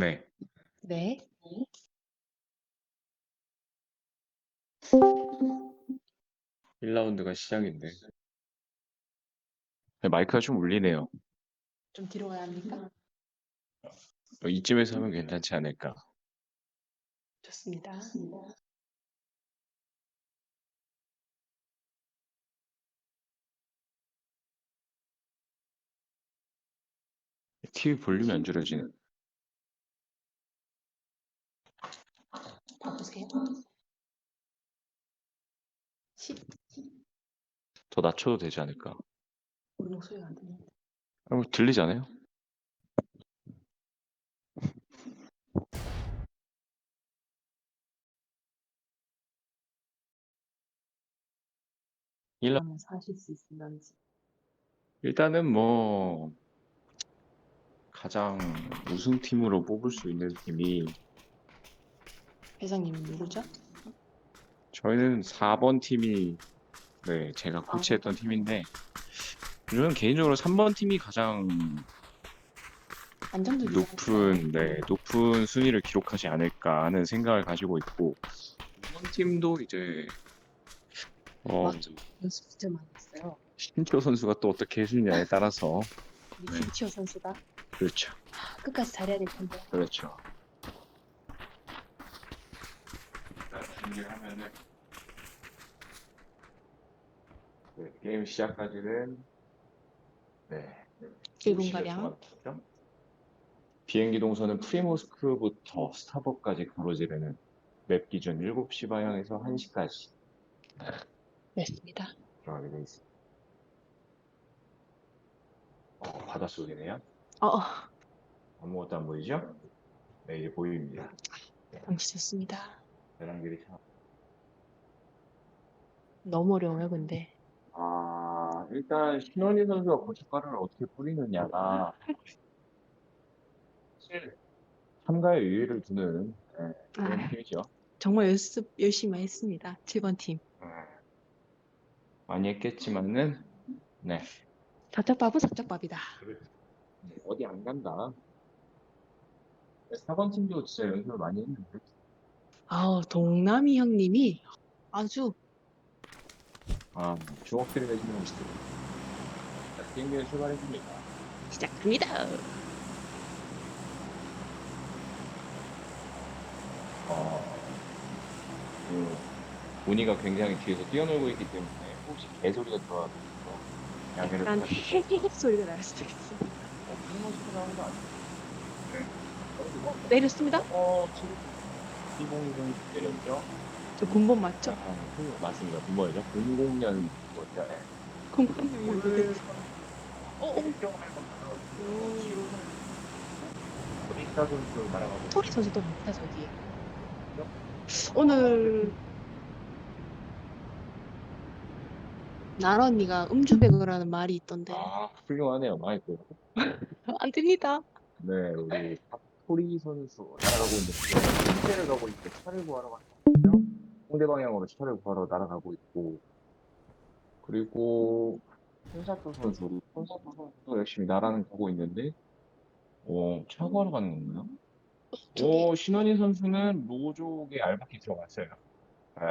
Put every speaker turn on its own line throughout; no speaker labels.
네.
네.
1라운드가 시작인데. 네, 마이크가 좀 울리네요.
좀 뒤로 가야 합니까?
어, 이쯤에서 하면 괜찮지 않을까.
좋습니다.
TV 볼륨이 안 줄여지는.
바꾸세요. 10.
더 낮춰도 되지 않을까.
우리 목소리가 안 들리는데.
아, 뭐 들리잖아요. 일라-
하면서 하실 수 있으면지.
일단은 뭐 가장 우승팀으로 뽑을 수 있는 팀이
회장님은 누구죠?
저희는 4번 팀이 네 제가 코치했던 팀인데 저는 개인적으로 3번 팀이 가장 높은 네 높은 순위를 기록하지 않을까 하는 생각을 가지고 있고 2번 팀도 이제 어
맞죠. 연습 진짜 많이 했어요.
신초 선수가 또 어떻게 해주냐에 따라서
우리
네.
김치호 선수가
그렇죠
끝까지 잘해야 될 텐데.
그렇죠. 준비를 하면은 네, 게임 시작까지는 네
1분 가량.
동안 비행기 동선은 프리모스크부터 스타벅까지 가로지르는 맵 기준 7시 방향에서 1시까지
냈습니다.
들어가게 돼 있습니다. 어, 바닷속이네요.
어, 어,
아무것도 안 보이죠? 네, 이제 보입니다.
당시 좋습니다.
배낭길이 참.
너무 어려워요, 근데.
아, 일단 신원희 선수가 고춧가루를 어떻게 뿌리느냐가 사실 참가에 의의를 두는 네, 그런
아.
팀이죠.
정말 연습 열심히 했습니다. 7번 팀.
네. 많이 했겠지만은 네.
사적밥은 사적밥이다.
네, 어디 안 간다. 4번 팀도 진짜 연습을 많이 했는데
아우, 동남이 형님이 아주
아, 주먹들이 내시는 모습. 자, 게임을 출발해줍니다.
시작합니다.
어, 그, 보니가 굉장히 뒤에서 뛰어놀고 있기 때문에 혹시 개소리가 들어와도 양해를
약간
부탁드립니다.
헤헤 소리가 날 수도 있어.
어, 무슨 모습이 나오는 거 아니에요? 네.
내렸습니다.
어, 지금 2020 내렸죠?
저 군번 맞죠?
아, 그, 맞습니다. 9번이죠. 00년 뭐죠?
군번이
오늘
어, 어,
리스타 선수 날아가고
토리 선수도 많다 저기. 오늘 나라 언니가 음주백을 하는 말이 있던데
아, 훌륭하네요. 마이크.
안 됩니다.
네, 우리 박 토리 선수 날아가고 있는데 홍대를 가고 있고 차를 구하러 갔거든요. 홍대 방향으로 차를 구하러 날아가고 있고 그리고 손사토 선수, 손사토 선수도 열심히 날아는 가고 있는데 어, 차 구하러 가는 건가요? 오, 신원희 선수는 로족에 알바키 들어갔어요. 네,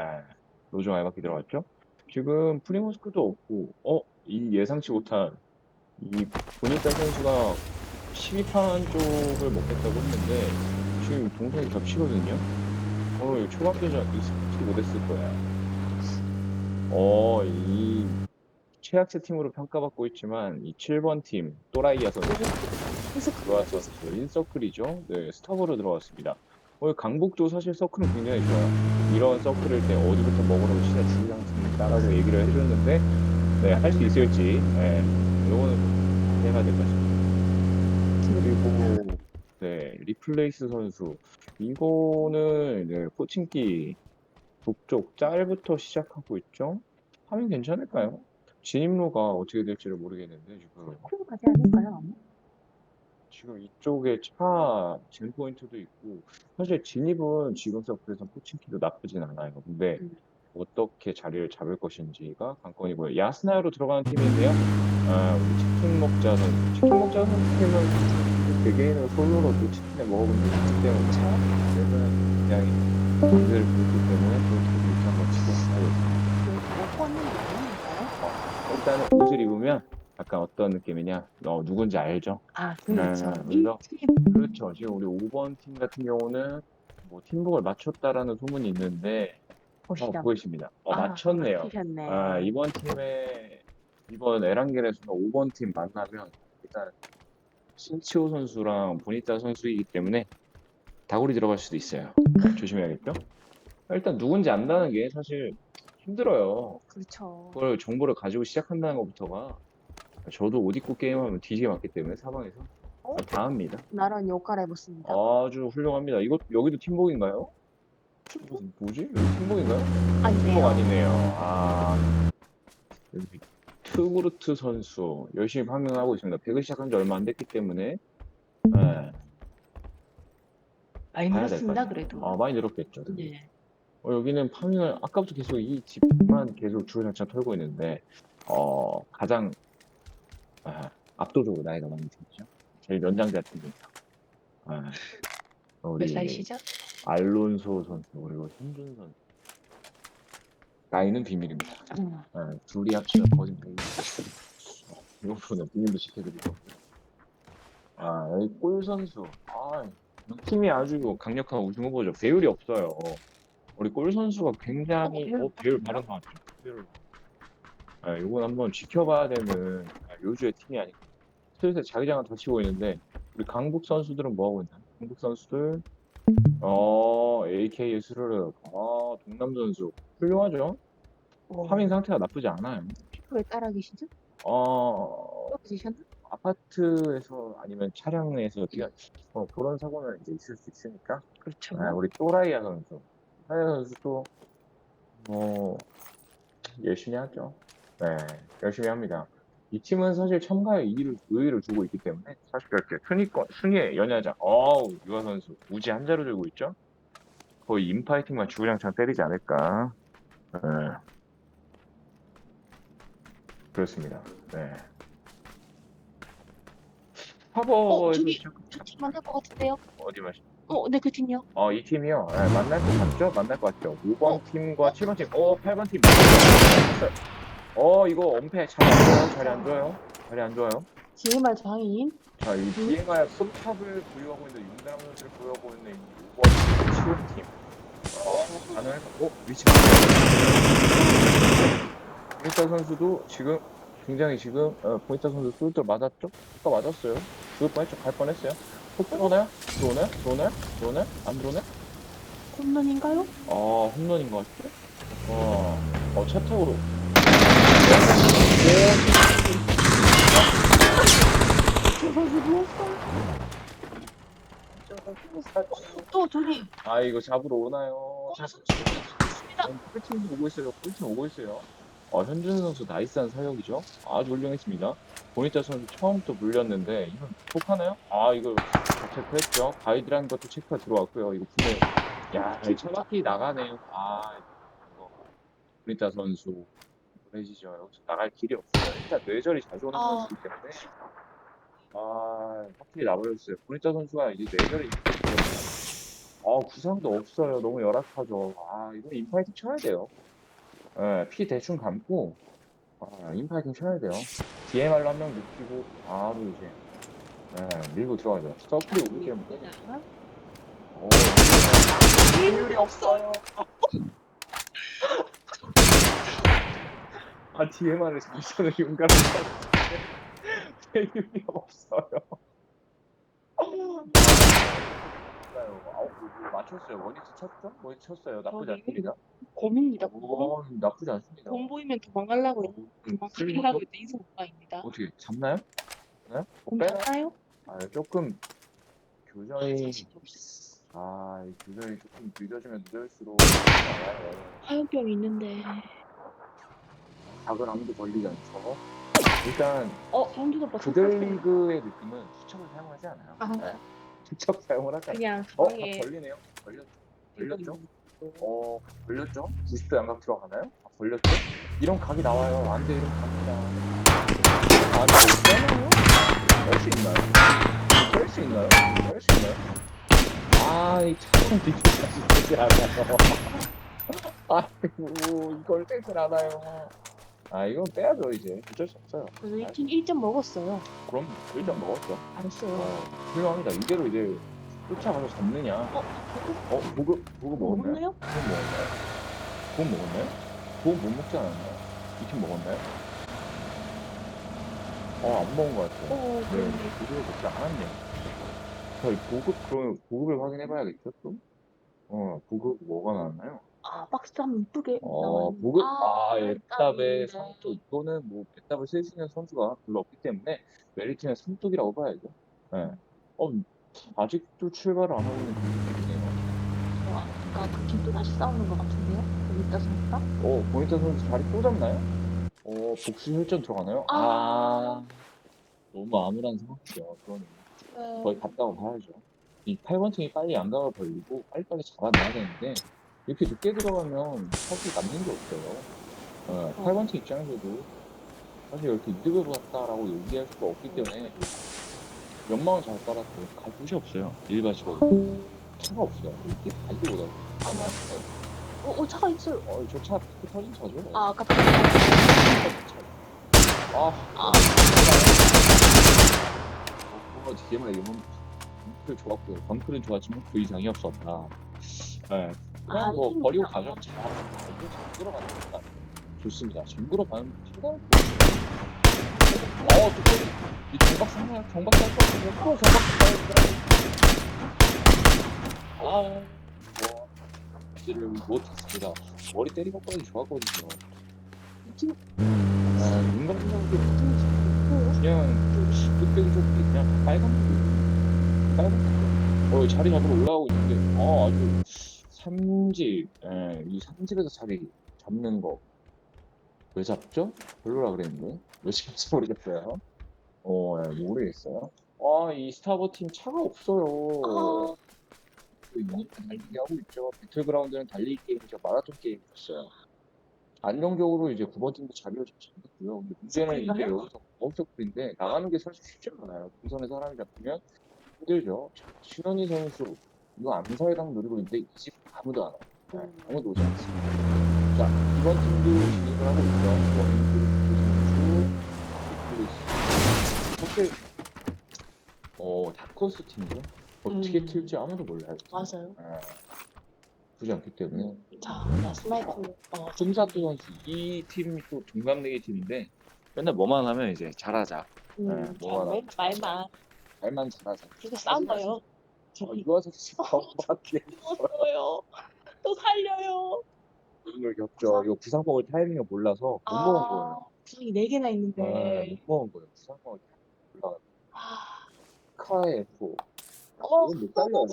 로족 알바키 들어갔죠? 지금 프리모스크도 없고, 어, 이 예상치 못한 이 보니타 선수가 12판 쪽을 먹겠다고 했는데 지금 동선이 겹치거든요. 어, 이거 초반교전 익스프트 못했을 거야. 어, 이 최악체 팀으로 평가받고 있지만 이 7번 팀 또라이야 선수
그래서
들어왔어 인서클이죠. 네, 스탑으로 들어왔습니다. 오늘 강북도 사실 서클은 굉장히 좋아요. 이런 서클일 때 어디부터 먹으라고 시작 주장습니다라고 얘기를 해줬는데 네, 할 수 있을지 네, 이거는 해야 될 것 같습니다. 그리고 네, 리플레이스 선수 이거는 네, 포칭기 북쪽 짤부터 시작하고 있죠. 하면 괜찮을까요? 진입로가 어떻게 될지를 모르겠는데 지금
크루 가지 않을까요? 아마?
지금 이쪽에 차 젠 포인트도 있고 사실 진입은 지금 서클에서 포칭키도 나쁘진 않아요. 근데
음.
어떻게 자리를 잡을 것인지가 관건이고요. 야스나야로 들어가는 팀인데요. 아, 우리 치킨 먹자 선수. 치킨 먹자 선수 팀은 개개인으로 솔로로도 치킨을 먹어본 적이 있기 때문에 저는 그냥 그들을 보기 때문에 그렇게 이렇게 한번 치고
게 아닌가요?
일단은 옷을 입으면 약간 어떤 느낌이냐 어, 누군지 알죠?
아,
네,
그렇죠.
그래서-
팀.
그렇죠. 지금 우리 5번 팀 같은 경우는 뭐 팀북을 맞췄다라는 소문이 있는데 어,
보시다.
보이십니다. 어,
아,
맞췄네요.
맞히셨네.
아, 이번 팀에 이번 에란겔에서는 5번 팀 만나면 일단 신치호 선수랑 보니타 선수이기 때문에 다구리 들어갈 수도 있어요. 조심해야겠죠? 일단 누군지 안다는 게 사실 힘들어요.
그렇죠.
그걸 정보를 가지고 시작한다는 것부터가 저도 옷 입고 게임하면 뒤지게 맞기 때문에 사방에서
어?
다 합니다.
나란 옷 갈아입었습니다.
아주 훌륭합니다. 이거 여기도 팀복인가요? 무슨 뭐지? 여기 팀복인가요? 팀복
아니네요.
아니네요. 아 여기 트구르트 선수 열심히 판명하고 있습니다. 배그 시작한 지 얼마 안 됐기 때문에 네,
많이
봐야
늘었습니다,
될
그래도.
아, 많이 늘었겠죠.
네.
어, 여기는 파밍을 아까부터 계속 이 집만 계속 주구장창 털고 있는데 어 가장 아, 압도적으로 나이가 많이 들죠. 제일 연장자 팀이니까. 아,
몇
우리
살이시죠?
알론소 선수 그리고 손준 선수. 나이는 비밀입니다.
음.
아, 둘이 합치면 거의 뭐이 부분은 비밀로 지켜드리고. 아, 여기 골 선수. 아, 이 팀이 아주 강력한 우승 후보죠. 배율이 없어요. 우리 골 선수가 굉장히
어, 배율
어, 바른 것 같아요. 배율. 아, 이건 한번 지켜봐야 되는 아, 요주의 팀이 아니고 슬슬 자기장을 다치고 있는데 우리 강북 선수들은 뭐 하고 있나? 강북 선수들 어 AK 스르르 아 동남 선수 훌륭하죠.
어,
파밍 상태가 나쁘지 않아요.
피부에 따라 계시죠?
어
떨어지셨나?
아파트에서 아니면 차량에서 뛰어 어, 그런 사고는 이제 있을 수 있으니까
그렇죠.
아, 우리 또라이야 선수 또라이야 선수도 뭐 열심히 하죠 네 열심히 합니다 이 팀은 사실 첨가에 의의를, 의의를 두고 있기 때문에 사실 그렇게 순위권 순위의 연야자 어우 유아 선수 우지 한 자루 들고 있죠 거의 인파이팅만 주구장창 때리지 않을까 네. 그렇습니다 네
어,
파버에서
저기 저 팀 만날 것 같은데요?
어디 마시
어, 네, 그 팀이요.
어, 이 팀이요. 네, 만날 것 같죠? 만날 것 같죠? 5번
어.
팀과 7번 팀. 어, 8번 팀. 어, 이거 엄폐 잘안 좋아요. 자리 안 좋아요. 자리 안 좋아요.
DMR 장애인.
자, 이 DMR 손탑을 보유하고 있는 선수를 보유하고 있는 이 5번 팀, 7번 팀. 어, 가능할까? 어, 위치가. 포인타 선수도 지금 굉장히 지금 어, 포인타 선수 쏠들 맞았죠? 아까 맞았어요. 죽을 뻔했죠? 갈 뻔했어요. 혹 들어오나요? 들어오나요? 들어오나요? 들어오나요? 안 들어오나요?
홈런인가요?
아, 홈런인 것 같아? 어, 어,
누웠어요. 또 저기
아, 이거 잡으러 오나요? 자,
있습니다.
꿀팀 오고 있어요. 꿀팀 오고 있어요. 어, 현준 선수 나이스한 사격이죠? 아주 훌륭했습니다. 보니타 선수 처음부터 물렸는데, 이건 톡하나요? 아, 이거 다 체크했죠? 가이드라는 것도 체크가 들어왔고요. 이거 분명, 야, 이 차바퀴 나가네요. 아, 이거. 보니타 선수. 보내지죠. 여기서 나갈 길이 없어요. 일단 뇌절이 자주 오는
아.
선수이기 때문에. 아, 확실히 나버렸어요. 보니타 선수가 이제 뇌절이 있기 때문에. 아, 구상도 없어요. 너무 열악하죠. 아, 이거 인파이팅 쳐야 돼요. 예, 피 대충 감고, 아, 인파이팅 쳐야 돼요. DMR로 한 명 눕히고, 바로 이제, 예, 밀고 들어가죠. 서클이 오기 때문에. 오,
비율이 없어요.
아, DMR을 잠시만요, 용감히 배율이 없어요. 맞아요. 아우, 이거 맞췄어요. 원히트 쳤죠? 원히트 쳤어요. 나쁘지
저기
않습니다.
고민입니다.
오, 나쁘지 않습니다.
돈 보이면 도망가려고 했-
음,
도망가려고 했던 이승우가입니다.
어떻게 잡나요? 네?
돈
빼나?
받나요?
아, 조금 교정이
없어.
아, 이 교정이 조금 늦어지면 늦을수록 나와요.
화염병 있는데.
작은 암도 걸리지 않죠. 일단
어, 현준 오빠
그들리그의 느낌은 수첩을 사용하지 않아요.
아.
네. 수첩 사용을 하지 않아요.
그냥
어, 다
가방에
걸리네요. 걸렸죠. 걸렸죠? 어, 걸렸죠? 90도 양각 들어가나요? 아, 걸렸죠? 이런 각이 나와요. 안 돼, 이런 각이다. 아, 빼나요? 뺄수 있나요? 뺄수 있나요? 뺄수 있나요? 아, 이 차량 뒤쪽까지 되지 않아요. 아이고, 이걸 빼질 않아요. 아, 이건 빼야죠, 이제. 어쩔 수 없어요.
그래서 1팀 1점 먹었어요.
그럼 일단 먹었죠.
잘했어요.
어, 훌륭합니다. 이대로 이제 쫓아가서 잡느냐.
어?
어, 보급, 보급 먹었나요?
먹었나요?
보급 먹었나요? 보급 먹었나요? 보급 못 먹지 않았나요? 이팀 먹었나요? 어, 안 먹은 것 같아요.
어,
네,
그러네.
보급을 먹지 않았네요. 저희 보급, 그러면 보급을 확인해봐야겠죠, 또? 어, 보급 뭐가 나왔나요?
아, 박스 한번 이쁘게
어. 보급, 아, 예,
깜짝이야.
백답의 삼뚝. 이거는 뭐, 백답을 쓸 수 있는 선수가 별로 없기 때문에, 메리트는 삼뚝이라고 봐야죠. 예. 어, 아직도 출발을 안 하고 있는 분이네요.
어, 아까 그 팀 또 다시 싸우는 것 같은데요? 여기 있다 보니까.
어, 보니타 선수 자리 또 잡나요? 어, 복수 혈전 들어가나요?
아.
아, 너무 암울한 상황이죠. 그거는.
네.
거의 갔다고 봐야죠. 이 8번 팀이 빨리 양강을 벌리고 빨리빨리 잡아놔야 되는데 이렇게 늦게 들어가면 사실 남는 게 없어요. 어, 8번 팀 입장에서도 사실 이렇게 이득을 봤다라고 얘기할 수가 없기 때문에 연망은 잘 깔았고 갈 곳이 없어요. 일반식으로 차가 없어요. 이렇게 달지 못하고 차가 없어요.
어, 어, 차가 있어요.
어, 저차 터진 차죠?
아, 아까
아,
아,
어, 뒤에만 얘기하면 벙클 좋았고요. 벙클은 좋았지만 그 이상이 없었다. 네. 그냥
아,
뭐 버리고. 가죠. 잘, 잘 정글어 가는 거 좋습니다. 정글어 가는 거 어, 또 소리. 이 상나요? 경박 살 거거든요. 또 경박 살거든요. 아, 뭐, 이를 못했습니다. 머리 때리고 꺼니 좋았거든요. 아, 인간적으로 그냥 좀 뚝배기 좀 그냥 빨간 빨간 어 자리 잡으러 올라오고 있는데 어 아주 삼집 예, 이 삼집에서 자리 잡는 거 왜 잡죠? 별로라 그랬는데 왜 잡지 모르겠어요. 어 예, 모르겠어요. 아 이 스타버 팀 차가 없어요.
아,
그 유니폼 달리기 하고 있죠. 배틀그라운드는 달리기 게임이죠. 마라톤 게임이었어요. 안정적으로 이제 9번 팀도 자리를 잘 잡았고요. 근데 문제는 이제
그런가요?
여기서 업적인데 나가는 게 사실 쉽지 않아요. 동선에 사람이 잡히면 힘들죠. 자, 신원희 선수 이거 암살당 노리고 있는데 이 집 아무도 안 와요. 네, 아무도 오지 않습니다. 자, 이번 팀도 진입을 하고 있죠. 원인도 선수, 사실 어 다커스 팀도 어떻게
음.
튈지 아무도 몰라요.
맞아요.
아, 보지 않기 때문에
자, 나 스나이퍼. 어,
솜사또 선수 이 팀이 또 동갑내기 팀인데 맨날 뭐만 하면 이제 잘하자
음,
네,
자,
뭐가
말- 말만.
잘만 잘하자
그렇게 싸워요.
어, 이거 와서 밖에
죽었어요. 또 살려요.
오늘 겹죠. 이거 부상 먹을 타이밍을 몰라서 못
아,
먹은 거예요.
구성이 4개나 있는데.
네, 못 먹은 거예요. 부상 먹을 타이밍 몰라
아,
카에 F
어,
이건 못 살려요.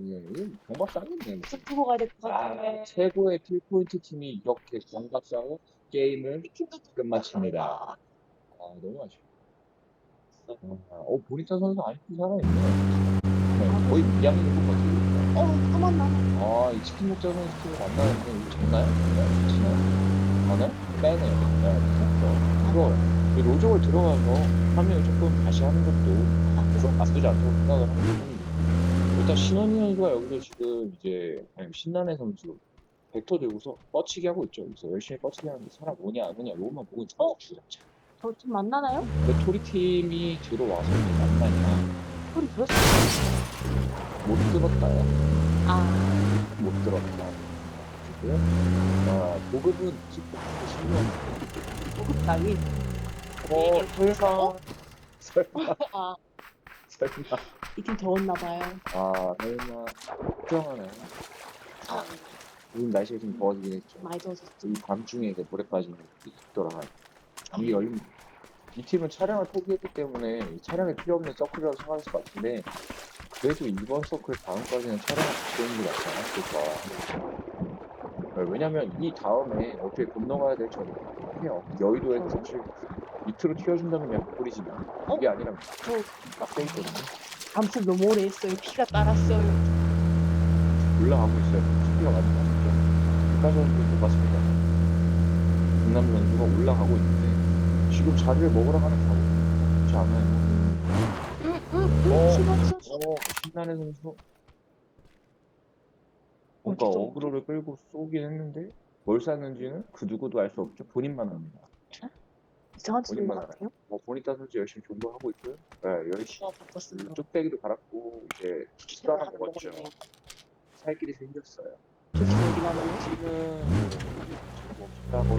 예, 이거 경박 싸겠네
계속 두고 가야 될것
아,
같은데.
최고의 킬포인트 팀이 이렇게 경박 싸고 게임을
팀도
끝마칩니다. 아. 너무 아쉽다. 아, 어 보리타 선수 아직도 살아있네 네, 거의 미양인 것 같아요
어, 또 만나네.
아, 이 치킨 선수 팀을 만나는데 이거 잡나요? 네, 치나요? 가나요? 빼네요. 네, 그렇죠. 이거 이 로족을 들어가서 화면을 조금 다시 하는 것도 좀 나쁘지 않다고 생각을 부분입니다. 일단 신원희 선수가 여기서 지금 이제 네, 신난의 선수 벡터 들고서 뻗치기 하고 있죠. 그래서 열심히 뻗치기 하는데 사람 오냐 안 오냐 이것만 보고 있는
어?
주자.
저팀 만나나요?
근데 토리 팀이 들어와서 만나냐
소리 들었어요.
못 들었다요.
아,
못 들었다. 아, 보급은 지금 10년
보급 따위.
어, 설마,
어?
설마,
아,
설마,
이팀 더웠나 봐요.
아, 설마, 걱정하네.
아,
요즘 날씨가 좀 더워지긴 했죠.
많이 더웠었죠.
이 밤중에 이제 물에 빠지는 게 있더라. 감기 걸립니다. 이 팀은 차량을 포기했기 때문에 이 차량에 필요 없는 서클이라고 생각할 것 같은데, 그래도 이번 서클 다음까지는 차량을 바꾸는 게 낫지 않았을까. 네, 왜냐면 이 다음에 어떻게 건너가야 될지 해요. 여의도에 사실 밑으로 튀어준다면 그냥 뿌리지만, 이게 아니라
저
빡세 있거든요.
잠수 너무 오래 했어요. 피가 따랐어요.
올라가고 있어요. 스피가 많이 나왔죠. 백화선수 못 봤습니다. 강남 선수가 올라가고 있는데 지금 자리를 먹으러 가는 가고 좋지 않아요.
응,
어.
응, 선수.
어, 신나는 선수. 뭔가
어디서
어그로를 끌고 쏘긴 했는데 뭘 쐈는지는 그 누구도 알 수 없죠. 본인만 압니다.
이상한 짓인 것 같아요.
뭐 보니타 선수 열심히 존버하고 있고요. 네, 열심히
바꿨습니다.
뚝배기도 갈았고 이제 술 하나 먹었죠. 살길이 생겼어요.
좋게 얘기 나누네.
지금 뭐 먹다고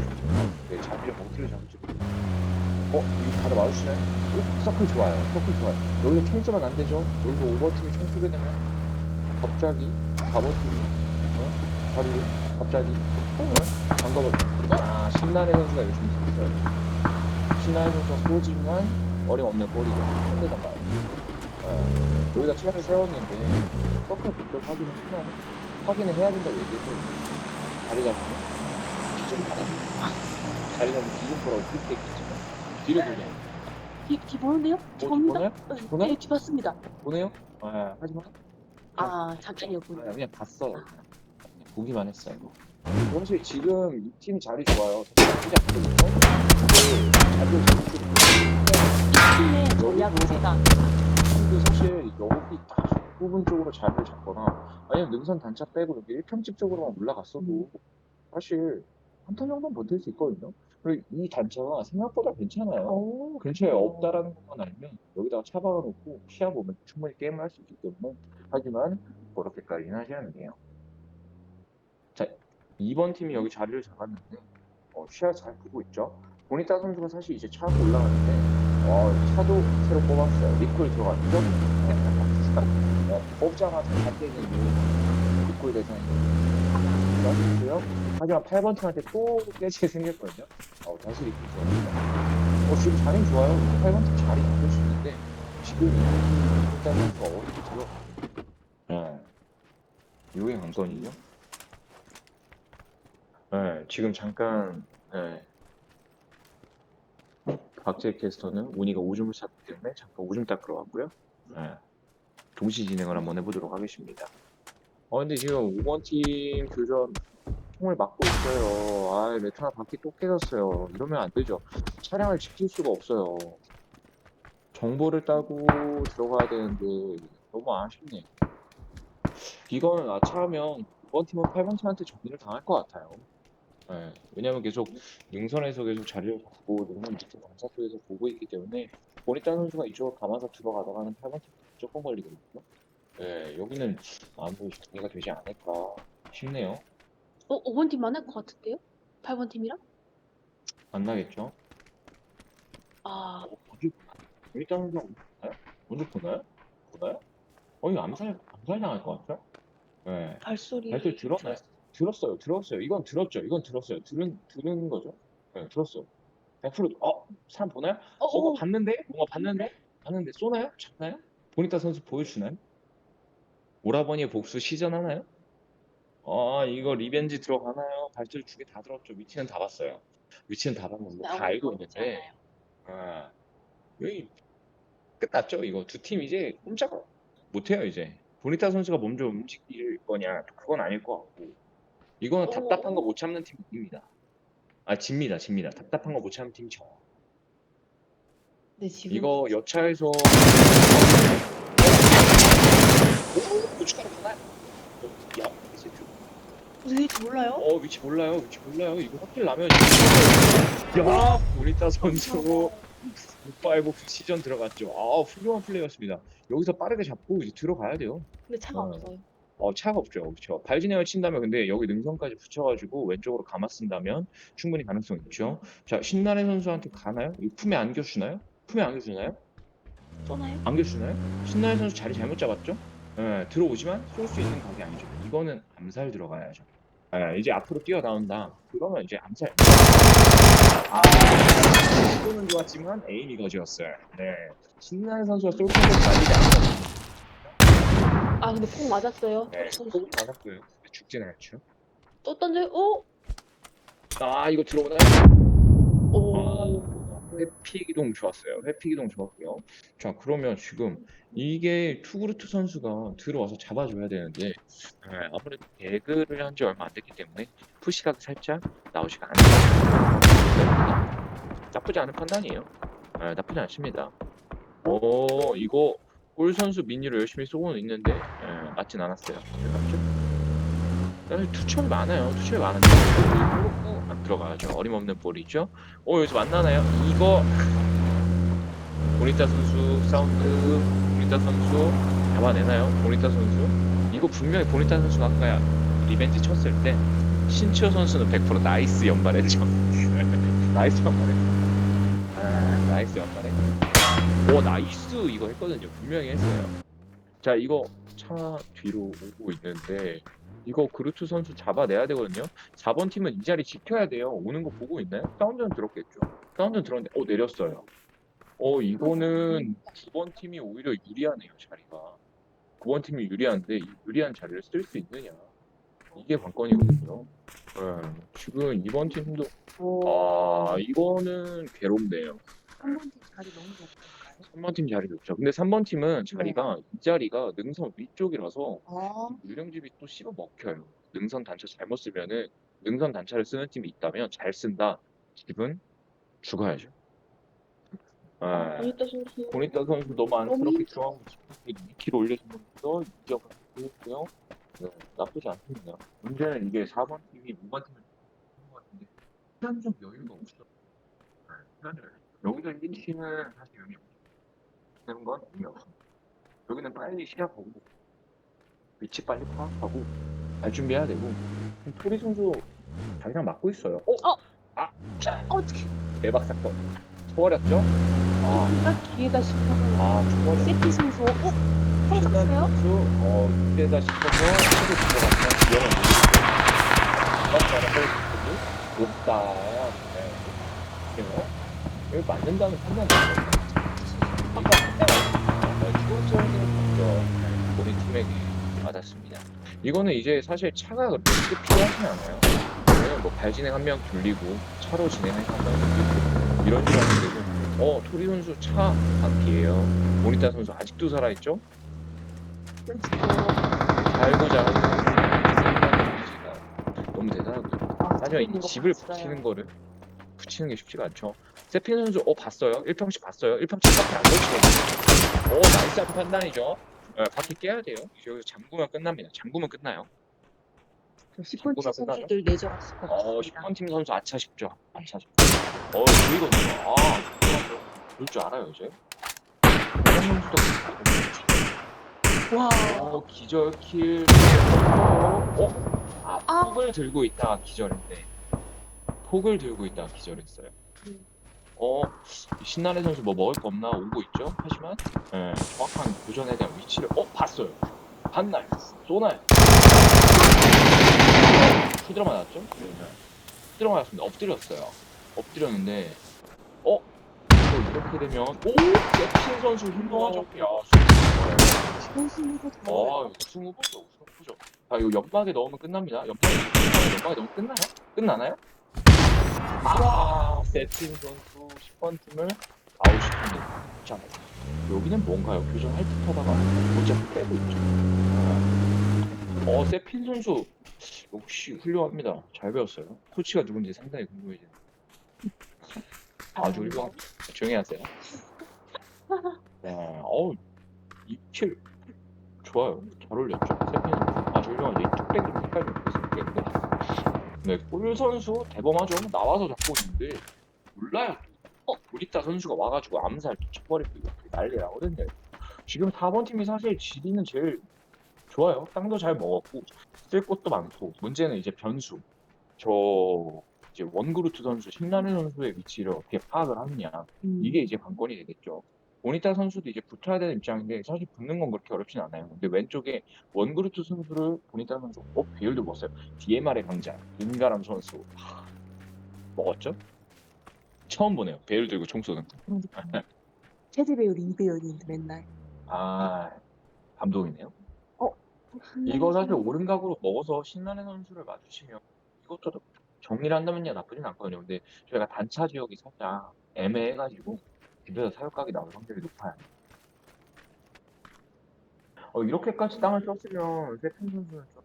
네, 자기를 어디를 잡을지 모르겠어요. 어? 이거 다들 맞으시나요? 어? 서클 좋아요. 서클 좋아요. 여기서 총 쏘면 안 되죠? 여기서 오버팀이 총 쏘게 되면 갑자기 4번팀이 어? 자리를 갑자기 어? 잠깐만 아 신나는 선수가 열심히 쏘어요 신나는 선수가 쏘지만 어림없는 볼이죠. 상대방 가요. 어, 여기다 차를 세웠는데 서클 직접 확인을 했나? 확인을 해야 된다고 얘기해서 잡으면 기준 자리 잡으면 기준 보라고 그렇게 했겠지만 뒤로 보냐
뒤, 뒤 보는데요? 봅니다.
보나요?
네,
보나요?
네, 뒤 봤습니다.
보네요? 아, 하지만
아, 잠깐이었군요.
아, 그냥 봤어 그냥 보기만 했어요 사실 지금 이 팀 자리 좋아요 나쁘지 않거든요 근데 자리를 잡고
팀의 전략 제가
근데 사실 여기 다 부분 쪽으로 자리를 잡거나 아니면 능선 단차 빼고 여기 1평집 쪽으로만 올라갔어도 사실 한턴 정도는 버틸 수 있거든요. 그리고 이 단차가 생각보다 괜찮아요.
오,
근처에 없다라는 것만 알면 여기다가 차 박아놓고 시야 보면 충분히 게임을 할 수 있기 때문에 하지만 그렇게까지는 하지 않네요. 자, 2번 팀이 여기 자리를 잡았는데 어, 시야 잘 보고 있죠. 보니타 선수가 사실 이제 차가 올라가는데 어, 차도 새로 뽑았어요. 리콜 들어갔죠. 어, 뽑자마자 갑자기 리콜 대상이 들어갔고요. 하지만 8번 팀한테 또 깨지게 생겼거든요. 어, 다시 리콜 들어갑니다. 어, 지금 자리 좋아요. 8번 팀 자리 잡을 수 있는데 지금 일단 선수가 어디로 들어? 네. 요게 관건이죠. 네, 지금 잠깐 네. 박재 캐스터는 운이가 오줌을 쌌기 때문에 잠깐 오줌 닦으러 왔고요. 네. 동시 진행을 한번 해보도록 하겠습니다. 어, 근데 지금 5번 팀 교전 총을 막고 있어요. 아, 레터나 바퀴 또 깨졌어요. 이러면 안 되죠. 차량을 지킬 수가 없어요. 정보를 따고 들어가야 되는데 너무 아쉽네. 이거는 아차하면 5번 팀은 8번 팀한테 정리를 당할 것 같아요. 네, 왜냐면 계속 능선에서 계속 자리를 잡고 능선 밑에 방사 쪽에서 보고 있기 때문에 보니타 선수가 이쪽으로 감아서 들어가다가는 8번 팀 무조건 걸리거든요. 네, 여기는 아무리 정리가 되지 않을까 싶네요.
어, 5번 팀만 할것 같은데요? 8번 팀이랑?
안 나겠죠?
아,
어, 어디 보니타 선수가 보나요? 먼저 보나요? 보나요? 어, 이거 암살, 암살 당할 것 같아요? 네.
발소리.
발소리 들었나요? 들었어요, 들었어요. 이건 들었죠. 이건 들었어요. 들은, 들은 거죠. 네, 들었어. 100% 어? 사람 보나요?
어,
뭔가
어,
봤는데? 뭔가 봤는데? 봤는데 쏘나요? 잡나요? 보니타 선수 보여주나요? 오라버니의 복수 시전하나요? 아 이거 리벤지 들어가나요? 발소리 두개 다 들었죠. 위치는 다 봤어요. 위치는 다 봤는데 다 알고 있는데 아, 여기 끝났죠. 이거 두 팀 이제 꼼짝 못해요 이제. 보니타 선수가 먼저 움직일 거냐 그건 아닐 것 같고 이거는
오.
답답한 거 못 참는 팀 이깁니다. 아 집니다, 집니다. 답답한 거 못 참는 팀이 져.
네, 지금
이거 여차에서 오, 고춧가루 하나. 야, 이제 그-
위치 몰라요?
어 위치 몰라요, 위치 몰라요. 이거 확실 나면 야, 보니타 선수 굿바이브 시전 들어갔죠. 아, 훌륭한 플레이였습니다. 여기서 빠르게 잡고 이제 들어가야 돼요.
근데 차가
어.
없어요.
어, 차가 없죠. 그렇죠. 발진행을 친다면 근데 여기 능선까지 붙여가지고 왼쪽으로 감아 쓴다면 충분히 가능성 있죠. 자, 신나래 선수한테 가나요? 이 품에 안겨주나요? 품에 안겨주나요?
쏘나요?
안겨주나요? 신나래 선수 자리 잘못 잡았죠? 예, 들어오지만 쏠 수 있는 각이 아니죠. 이거는 암살 들어가야죠. 예, 이제 앞으로 뛰어나온다. 그러면 이제 암살. 아, 쏘는 좋았지만 에임이 거지였어요. 네. 신나래 선수가 쏠 텐데 날리지 않았거든요.
아, 근데 폭 맞았어요.
네,
선수.
폭은 맞았고요. 죽진 않죠.
또 던져요? 어?
아, 이거 들어오나요?
오.
회피 기동 좋았어요. 회피 기동 좋았고요. 자, 그러면 지금 이게 투그루트 선수가 들어와서 잡아줘야 되는데 예, 아무래도 배그를 한 지 얼마 안 됐기 때문에 푸시가 살짝 나오지가 않습니다. 나쁘지 않은 판단이에요. 예, 나쁘지 않습니다. 오, 이거 골 선수 미니를 열심히 쏘고는 있는데 예, 맞진 않았어요. 사실 투척이 많아요. 투척이 많은데 안 들어가죠. 어림없는 볼이죠. 어 여기서 만나나요? 이거 보니타 선수 사운드 보니타 선수 잡아내나요? 보니타 선수 이거 분명히 보니타 선수가 아까 리벤지 쳤을 때 신치호 선수는 100% 나이스 연발했죠. 나이스 연발했죠. 아, 나이스 연발했. 오 나이스 이거 했거든요. 분명히 했어요. 자 이거 차 뒤로 오고 있는데 이거 그루트 선수 잡아내야 되거든요. 4번 팀은 이 자리 지켜야 돼요. 오는 거 보고 있나요? 사운드는 들었겠죠. 사운드는 들었는데 어 내렸어요. 어 이거는 9번 팀이 오히려 유리하네요 자리가. 9번 팀이 유리한데 이 유리한 자리를 쓸 수 있느냐 이게 관건이거든요. 네, 지금 2번 팀도 아 이거는 괴롭네요.
3번 팀 자리 너무 좋을까요?
3번 팀 자리 좋죠. 근데 3번 팀은 자리가 이 자리가 능선 위쪽이라서
아,
유령집이 또 씹어 먹혀요. 능선 단차 잘못 쓰면은 능선 단차를 쓰는 팀이 있다면 잘 쓴다. 집은 죽어야죠. 아,
보니타 선수.
보니타 선수 너무 안쓰럽게 중앙 2kg 올려주면서 이겨가고 있고요. 네, 나쁘지 않습니다. 문제는 이게 4번 팀이 5번 팀을 하는 것 같은데 시간적 여유가 없어. 네, 여기서 이긴 팀은 사실 의미 없어. 되는 건 의미 없어. 여기는 빨리 시작하고 위치 빨리 파악하고 잘 준비해야 되고 토리 선수 자기랑 맞고 있어요. 어?
어?
아, 자,
어떻게?
대박 사건. 초월했죠? 아,
딱 기회다 싶어서.
아, 초월했.
세피 선수. 어? 성공했어요?
선수 어 이때다 싶어서 치고 들어갔다. 맞다라 헬스도 높다. 네. 그래요? 여기 맞는다는 판단이 먼저 팀에게 받았습니다. 이거는 이제 사실 차가 그렇게 필요하진 않아요. 왜냐면 뭐 발진행 한 명 돌리고 차로 진행한 명 돌리고 이런 식으로 하면 되고 어 토리 선수 차 바퀴예요. 모니타 선수 아직도 살아있죠? 잘고 잘고 너무 대단하고요. 하지만 이 집을 붙이는 거를 붙이는 게 쉽지가 않죠. 세핀 선수 어 봤어요? 1평씩 봤어요? 1평씩 밖에 안 걸치거든요. 오 나이스한 판단이죠. 네, 바퀴 깨야 돼요. 여기서 잠그면 끝납니다. 잠그면 끝나요.
10번 팀 선수들 내줘갔을 것
어
같습니다.
10번 팀 선수 아차 싶죠. 아차 싶죠. 어 보이거든요. 아 그럴 줄 알아요 이제. 이런 선수도
와.
어 기절킬. 어? 아
아.
폭을 들고 있다가 기절했네. 폭을 들고 있다가 기절했어요.
음.
어 신나래 선수 뭐 먹을 거 없나 오고 있죠. 하지만 예, 정확한 교전에 대한 위치를 어 봤어요. 봤나요? 쏘나요? 후드러 맞았죠? 후드러 맞았습니다. 엎드렸어요. 엎드렸는데 어? 이거 이렇게 되면 오! 세팅 선수
선수도 더.
아, 우승 후보죠, 우승 후보죠. 아, 이거 연막에 넣으면 끝납니다. 연막에, 연막에 넣으면 끝나요? 끝나나요? 아, 세팅 선수 10번 팀을 아웃시킵니다. 자, 여기는 뭔가요? 교전할 듯 하다가 못 잡고 빼고 있죠. 아. 어, 세핀 선수 역시 훌륭합니다. 잘 배웠어요. 코치가 누군지 상당히 궁금해지네요. 아주 훌륭. 조용히 하세요. 네, 어우, 이킬 좋아요. 잘 어울렸죠. 세핀 아주 훌륭하죠. 이 뚝배기 색깔이 있었기 네, 골 선수 대범하죠. 나와서 잡고 있는데 몰라요. 어, 우리따 선수가 와가지고 암살 쳐버리고 이렇게 난리 나거든요. 지금 4번 팀이 사실 지리는 제일 좋아요. 땅도 잘 먹었고 쓸 곳도 많고 문제는 이제 변수. 저 이제 원그루트 선수, 신나는 선수의 위치를 어떻게 파악을 하느냐.
음.
이게 이제 관건이 되겠죠. 보니타 선수도 이제 붙어야 되는 입장인데 사실 붙는 건 그렇게 어렵진 않아요. 근데 왼쪽에 원그루트 선수를 보니타 선수, 어 배율도 먹었어요. DMR의 강자 임가람 선수 하, 먹었죠? 처음 보네요. 배율 들고 총 쏘는. 거.
그러니까. 체제 배율, 이 배율인데 맨날.
아 감동이네요. 이거
이거
사실 오른각으로 먹어서 신나는 선수를 맞으시면 이것저것 정리를 한다면야 나쁘진 않거든요. 근데 저희가 단차 지역이 살짝 애매해가지고 집에서 사육각이 나올 확률이 높아요. 어, 이렇게까지 땅을 썼으면 세컨 선수는 좀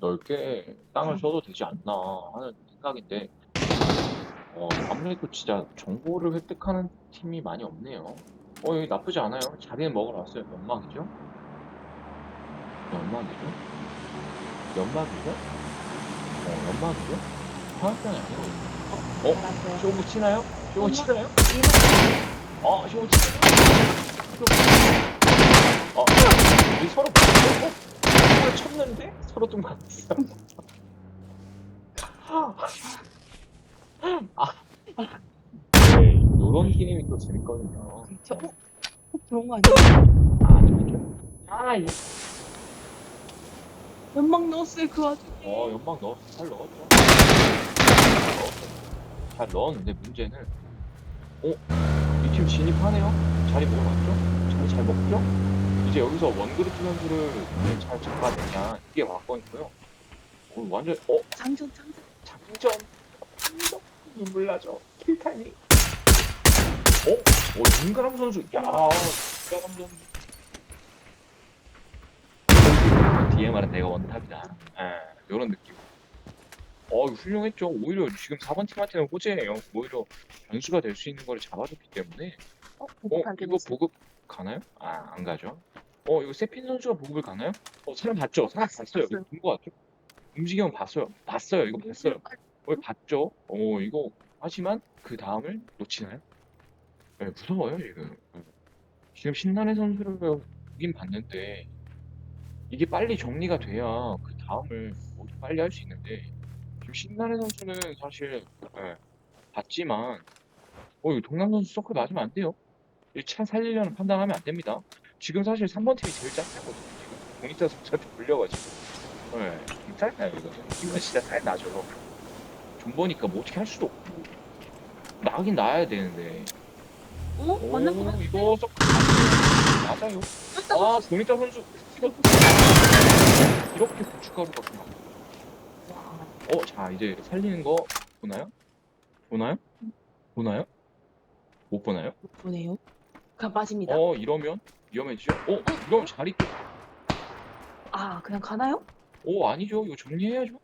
넓게 땅을 써도 되지 않나 하는 생각인데 어, 아무래도 진짜 정보를 획득하는 팀이 많이 없네요. 어, 여기 나쁘지 않아요. 자리는 먹으러 왔어요. 연막이죠? 연막이죠? 연막이죠? 어, 연막이죠? 화학병이 아니고. 어?
알았어요.
쇼부 치나요? 쇼부. 치나요? 어, 쇼부 치나요? 쇼부. 어, 우리 서로 봤어? 어? 서로 쳤는데? 서로 좀 같았어. 아. 네, 요런 게임이 또 재밌거든요.
저, 어? 어, 그런 거 아니에요?
아, 아니죠? 아, 이
연막 넣었어요 그 와중에.
어, 연막 넣었어. 잘 넣었죠. 잘 넣었어. 잘 넣었는데 문제는, 어? 이 팀 진입하네요? 자리 먹어놨죠? 자리 잘 먹죠? 이제 여기서 원그룹 선수를 잘 잡아내냐, 이게 관건이고요. 어, 완전, 어?
장전 장전.
장전! 장전! 눈물 나죠? 킬타이밍. 어? 어, 윤가람 선수, 야, 윤가람 선수. DMR은 내가 원탑이다. 예, 이런 느낌. 어, 이거 훌륭했죠. 오히려 지금 4번 팀한테는 호재예요. 오히려 변수가 될 수 있는 걸 잡아줬기 때문에.
어?
어, 이거. 보급 가나요? 아, 안 가죠. 어, 이거 세핀 선수가 보급을 가나요? 어, 사람 봤죠? 사람 봤어요. 이거 본거 같죠? 움직이면 봤어요. 봤어요. 이거 봤어요. 어, 봤죠? 어, 이거, 하지만 그 다음을 놓치나요? 네, 무서워요, 지금. 네. 지금 신나의 선수를 보긴 봤는데, 이게 빨리 정리가 돼야 그 다음을 모두 빨리 할 수 있는데, 지금 신나의 선수는 사실, 예, 봤지만, 어, 이거 동남 선수 서클 맞으면 안 돼요. 이차 살리려는 판단하면 안 됩니다. 지금 사실 3번 팀이 제일 짱짱거든요, 지금. 보니타 선수한테 불려가지고. 네, 좀 짜증나요, 이거는. 이건 진짜 짜증나죠. 존버니까 뭐 어떻게 할 수도 없고. 나긴 나야 되는데.
어? 맞는 거
오,
같은데?
이거 썩 맞아요. 아, 보니타 선수. 이렇게 고춧가루가 그냥. 어, 자, 이제 살리는 거 보나요? 보나요? 보나요? 못 보나요?
못 보네요. 그냥 빠집니다.
어, 이러면 위험해지죠? 어, 이러면 자리 또,
아 그냥 가나요?
어, 아니죠. 이거 정리해야죠.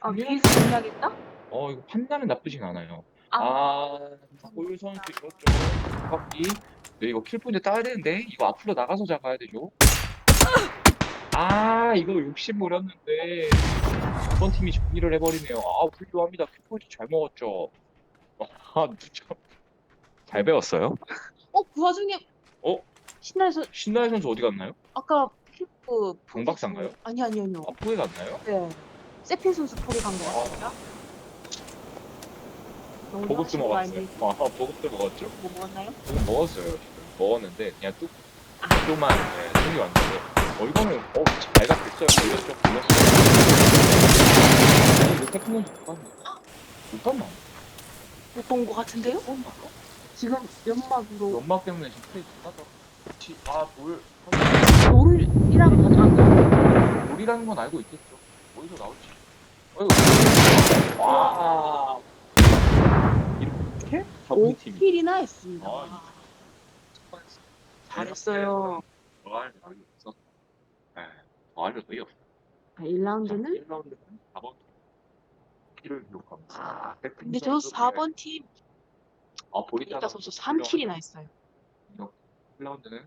아. 위에서 정리하겠다?
어, 이거 판단은 나쁘진 않아요.
아,
아, 골 선수 이것 좀 바퀴. 네, 이거 킬포인트 따야 되는데 이거 앞으로 나가서 잡아야 되죠. 아, 이거 욕심 부렸는데 이번 팀이 정리를 해버리네요. 아, 훌륭합니다. 킬포인트 잘 먹었죠. 아, 진짜 잘 배웠어요.
어 그 와중에
어?
신나서
신나의 선수 어디 갔나요?
아까 피부
경박사인가요?
아니 아니 아니요.
아, 포에 갔나요?
네. 세핀 선수 포기 간거
아.
같아요. 너무
보급도
거
먹었어요.
아니에요?
아, 보급도 먹었죠.
뭐 먹었나요?
보급 먹었어요. 지금. 먹었는데 그냥 뚝
아.
조만 네, 생이 왔는데 어 이거는 어 발각됐어요. 걸렸죠. 걸렸어요. 아니 이거 테크놀로지 못 봤네. 못 봤나?
못 본 거 같은데요?
못 봤나?
지금 연막으로
연막 때문에 지금 플레이 못 하다. 그치. 아 돌.
롤이랑 가져간
돌이라는 건 알고 있겠죠. 어디서 나올지. 어이구. 와. 이렇게 잡은 팀이.
5킬이나 했습니다.
아,
잘했어요.
더할 여유 없어. 네, 더할 여유 없어.
1라운드는
1라운드는 4번 키를 기록합니다. 아,
근데 저 4번 팀
아,
보리타 선수 3킬이나 했어요.
1라운드는